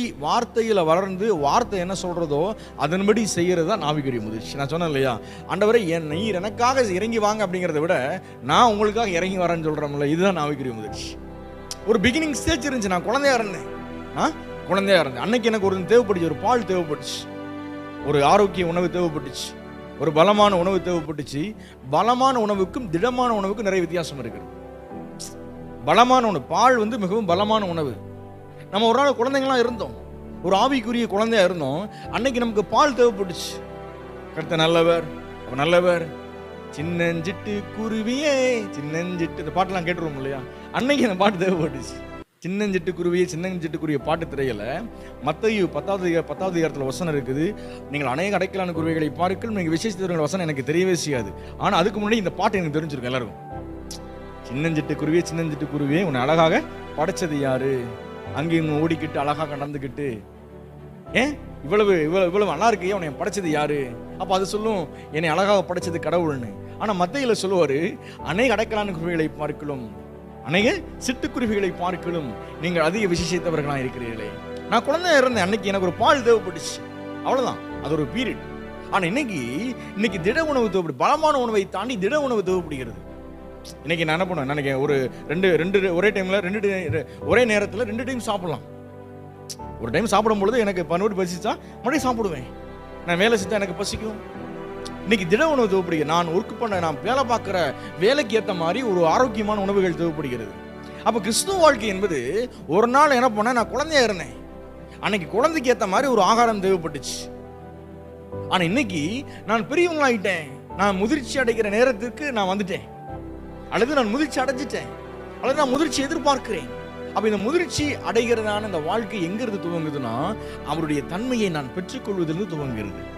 வார்த்தையில் வளர்ந்து வார்த்தை என்ன சொல்றதோ அதன்படி செய்யறது தான் நாவிகரிய முதிர்ச்சி. நான் சொன்னேன் இல்லையா? ஆண்டவரே என் நீர் எனக்காக இறங்கி வாங்க அப்படிங்கிறத விட நான் உங்களுக்காக இறங்கி வரேன்னு சொல்கிறோம்ல இதுதான் ஆவிக்குரிய முதிர்ச்சி. ஒரு பிகினிங் ஸ்டேஜ் இருந்துச்சு. நான் குழந்தையா இருந்தேன். ஆ? குழந்தையா இருந்தேன். அன்னைக்கு எனக்கு ஒரு தேவைப்பட்டுச்சு. ஒரு பால் தேவைப்பட்டுச்சு. ஒரு ஆரோக்கிய உணவு தேவைப்பட்டுச்சு. ஒரு பலமான உணவு தேவைப்பட்டுச்சு. பலமான உணவுக்கும் திடமான உணவுக்கும் நிறைய வித்தியாசம் இருக்குது. பலமான உணவு. பால் வந்து மிகவும் பலமான உணவு. நம்ம ஒரு நாள் குழந்தைங்களாம் இருந்தோம். ஒரு ஆவிக்குரிய குழந்தையா இருந்தோம். அன்னைக்கு நமக்கு பால் தேவைப்பட்டுச்சு. கருத்த நல்லவர் அவர் நல்லவர். சின்னஞ்சிட்டு குருவியே சின்னஞ்சிட்டு இந்த பாட்டெல்லாம் கேட்டுருவோம் இல்லையா? அன்னைக்கு அந்த பாட்டு தேவைப்பட்டுச்சு. சின்னஞ்சிட்டு குருவியே சின்னஞ்சிட்டு குருவிய பாட்டு திரையில மத்தையு பத்தாவது பத்தாவது இடத்துல வசனம் இருக்குது. நீங்கள் அநேக அடைக்கலான குருவிகளை பார்க்கல் நீங்கள் விசேஷத்தவர்கள் வசனம் எனக்கு தெரியவே செய்யாது. ஆனால் அதுக்கு முன்னாடி இந்த பாட்டு எனக்கு தெரிஞ்சிருக்கும் எல்லாருக்கும். சின்னஞ்சிட்டு குருவியே சின்னஞ்சிட்டு குருவியே உன்னை அழகாக படைச்சது யாரு? அங்கேயும் ஓடிக்கிட்டு அழகாக நடந்துக்கிட்டு ஏன்? இவ்வளவு இவ்வளவு இவ்வளவு நல்லா இருக்கு உன்னை படைச்சது யாரு? அப்ப அது சொல்லும் என்னை அழகாக படைச்சது கடவுள்னு. ஆனா மத்தையில சொல்லுவாரு அநேக அடைக்கலான குருவிகளை பார்க்கலும் அநேக சிட்டுக்குருவிகளை பார்க்கலும் நீங்கள் அதிக விசேஷத்தவர்களாக இருக்கிறீர்களே. நான் குழந்தையா இருந்தேன் அன்னைக்கு எனக்கு ஒரு பால் தேவைப்பட்டுச்சு. அவ்வளவுதான். அது ஒரு பீரியட் ஆனா இன்னைக்கு இன்னைக்கு திட உணவு தேவைப்படு பலமான உணவை தாண்டி திட உணவு தேவைப்படுகிறது. இன்னைக்கு நான் என்ன பண்ணுவேன்? நினைக்கிறேன் ஒரு ரெண்டு ரெண்டு ஒரே டைம்ல ரெண்டு டைம் ஒரே நேரத்தில் ரெண்டு டைம் சாப்பிடலாம். ஒரு டைம் சாப்பிடும் பொழுது எனக்கு பன்னோடு பசிச்சா மறுபடியும் சாப்பிடுவேன். நான் வேலை செஞ்சால் எனக்கு பசிக்கும். இன்னைக்கு திட உணவு தேவைப்படுகிறது. நான் ஒர்க் பண்ண நான் வேலை பார்க்குற வேலைக்கு ஏற்ற மாதிரி ஒரு ஆரோக்கியமான உணவுகள் தேவைப்படுகிறது. அப்போ கிறிஸ்துவ வாழ்க்கை என்பது ஒரு நாள் என்ன பண்ணேன்? நான் குழந்தையா இருந்தேன். அன்னைக்கு குழந்தைக்கு ஏற்ற மாதிரி ஒரு ஆகாரம் தேவைப்பட்டுச்சு. ஆனா இன்னைக்கு நான் பெரியவங்களாயிட்டேன். நான் முதிர்ச்சி அடைக்கிற நேரத்திற்கு நான் வந்துட்டேன். அல்லது நான் முதிர்ச்சி அடைஞ்சிட்டேன் அல்லது நான் முதிர்ச்சி எதிர்பார்க்கிறேன். அப்ப இந்த முதிர்ச்சி அடைகிறதான இந்த வாழ்க்கை எங்கிருந்து துவங்குதுன்னா அவருடைய தன்மையை நான் பெற்றுக்கொள்வதிலிருந்து துவங்குகிறது.